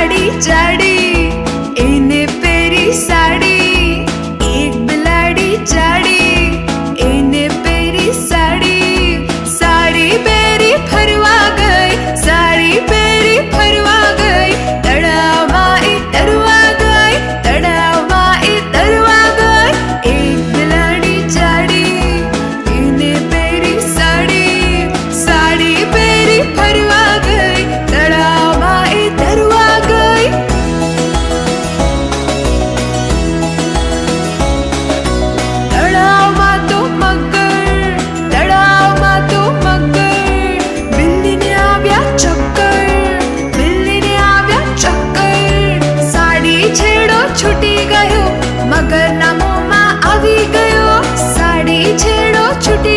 ചാടി ചാടി ગયો. મગરના મોમાં આવી ગયો. સાડી છેડો છૂટી